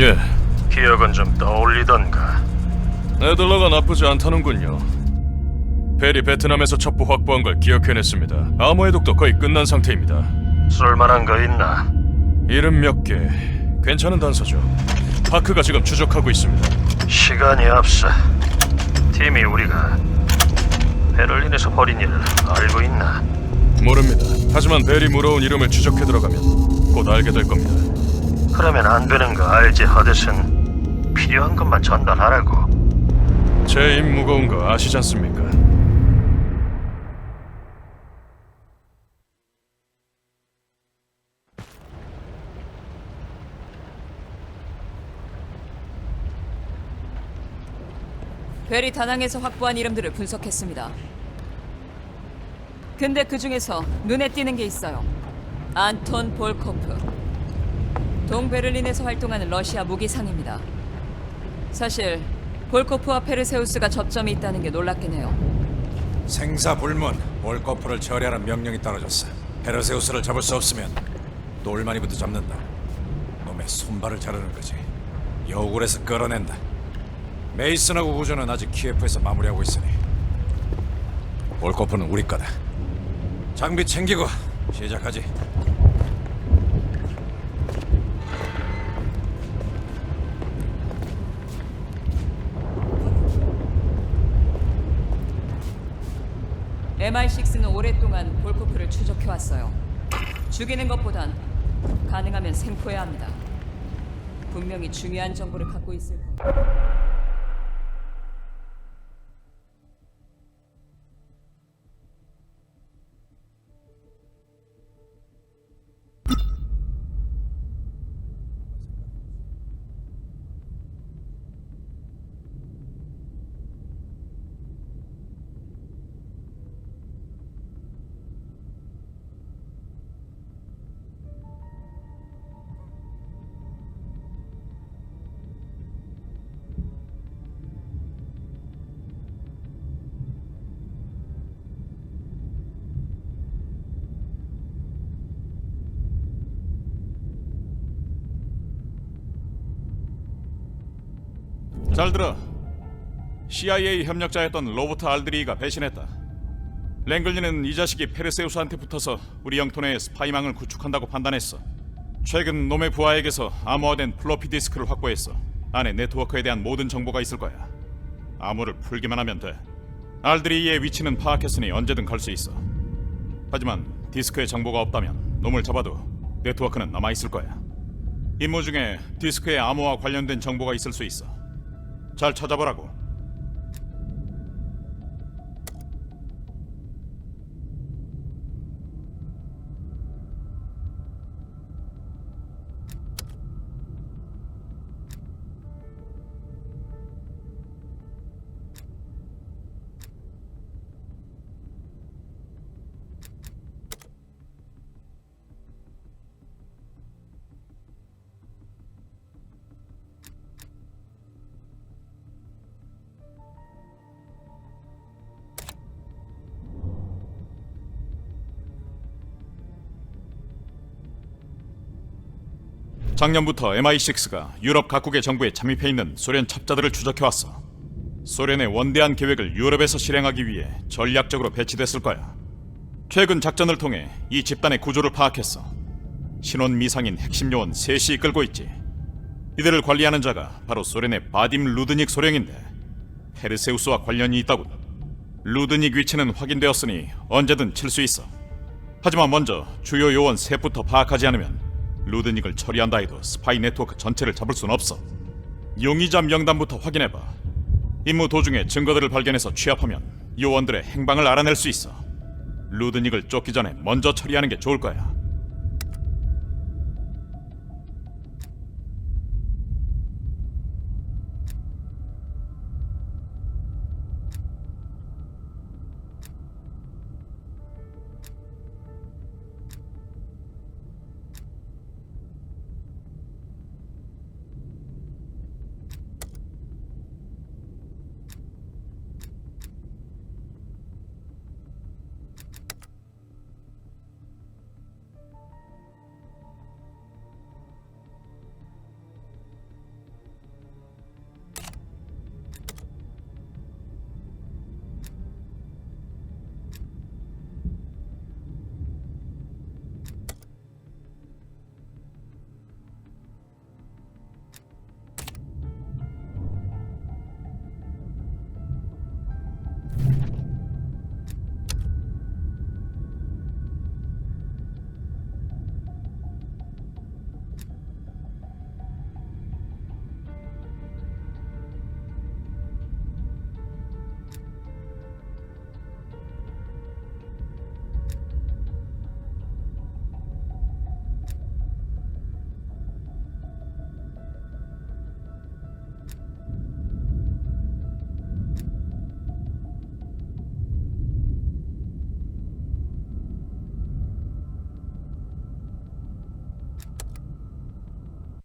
예, 기억은 좀 떠올리던가. 네덜라가 나쁘지 않다는군요. 벨이 베트남에서 첩보 확보한 걸 기억해냈습니다. 암호 해독도 거의 끝난 상태입니다. 쓸만한 거 있나? 이름 몇 개, 괜찮은 단서죠. 파크가 지금 추적하고 있습니다. 시간이 없어. 팀이 우리가 베를린에서 벌인 일을 알고 있나? 모릅니다. 하지만 벨이 물어온 이름을 추적해 들어가면 곧 알게 될 겁니다. 그러면 안 되는 거 알지, 허드슨? 필요한 것만 전달하라고. 제 입 무거운 거 아시지 않습니까? 베리 다낭에서 확보한 이름들을 분석했습니다. 근데 그 중에서 눈에 띄는 게 있어요. 안톤 볼코프. 동베를린에서 활동하는 러시아 무기상입니다. 사실 볼코프와 페르세우스가 접점이 있다는 게 놀랍긴 해요. 생사 불문 볼거프를 처리하는 명령이 떨어졌어. 페르세우스를 잡을 수 없으면 놀마니부터 잡는다. 놈의 손발을 자르는 거지. 여우굴에서 끌어낸다. 메이슨하고 구조는 아직 키예프에서 마무리하고 있으니 볼거프는 우리 거다. 장비 챙기고 시작하지. MI6는 오랫동안 볼코프를 추적해왔어요. 죽이는 것보단 가능하면 생포해야 합니다. 분명히 중요한 정보를 갖고 있을 거예요. 잘 들어. CIA 협력자였던 로버트 알드리가 배신했다. 랭글리는 이 자식이 페르세우스한테 붙어서 우리 영토 내에 스파이망을 구축한다고 판단했어. 최근 놈의 부하에게서 암호화된 플로피 디스크를 확보했어. 안에 네트워크에 대한 모든 정보가 있을 거야. 암호를 풀기만 하면 돼. 알드리의 위치는 파악했으니 언제든 갈 수 있어. 하지만 디스크에 정보가 없다면 놈을 잡아도 네트워크는 남아 있을 거야. 임무 중에 디스크에 암호와 관련된 정보가 있을 수 있어. 잘 찾아보라고. 작년부터 MI6가 유럽 각국의 정부에 잠입해 있는 소련 첩자들을 추적해왔어. 소련의 원대한 계획을 유럽에서 실행하기 위해 전략적으로 배치됐을 거야. 최근 작전을 통해 이 집단의 구조를 파악했어. 신원 미상인 핵심 요원 셋이 이끌고 있지. 이들을 관리하는 자가 바로 소련의 바딤 루드닉 소령인데 페르세우스와 관련이 있다고. 루드닉 위치는 확인되었으니 언제든 칠 수 있어. 하지만 먼저 주요 요원 셋부터 파악하지 않으면 루드닉을 처리한다 해도 스파이 네트워크 전체를 잡을 순 없어. 용의자 명단부터 확인해봐. 임무 도중에 증거들을 발견해서 취합하면 요원들의 행방을 알아낼 수 있어. 루드닉을 쫓기 전에 먼저 처리하는 게 좋을 거야.